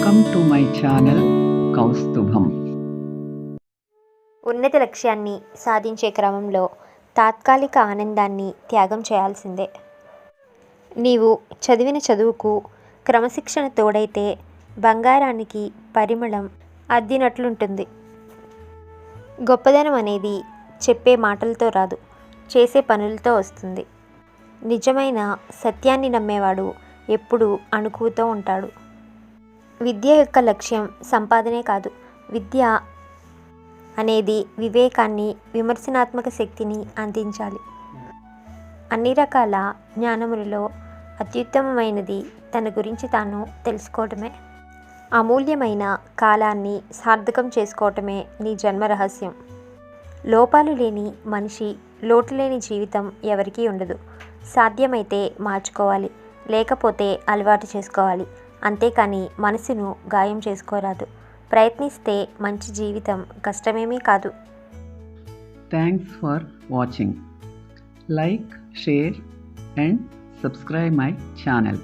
Welcome to my channel Kaustubham ఉన్నత లక్ష్యాన్ని సాధించే క్రమంలో తాత్కాలిక ఆనందాన్ని త్యాగం చేయాల్సిందే. నీవు చదివిన చదువుకు క్రమశిక్షణ తోడైతే బంగారానికి పరిమళం అద్దినట్లుంటుంది. గొప్పదనం అనేది చెప్పే మాటలతో రాదు చేసే పనులతో వస్తుంది. నిజమైన సత్యాన్ని నమ్మేవాడు ఎప్పుడూ అణుకుతూ ఉంటాడు. విద్య యొక్క లక్ష్యం సంపాదనే కాదు. విద్య అనేది వివేకాన్ని విమర్శనాత్మక శక్తిని అందించాలి. అన్ని రకాల జ్ఞానములలో అత్యుత్తమమైనది తన గురించి తాను తెలుసుకోవటమే. అమూల్యమైన కాలాన్ని సార్థకం చేసుకోవటమే నీ జన్మ రహస్యం. లోపాలు లేని మనిషి లోటు లేని జీవితం ఎవరికీ ఉండదు. సాధ్యమైతే మార్చుకోవాలి. లేకపోతే అలవాటు చేసుకోవాలి. అంతేకాని మనసును గాయం చేసుకోరాదు. ప్రయత్నిస్తే మంచి జీవితం కష్టమేమీ కాదు. Thanks for watching like share and subscribe my channel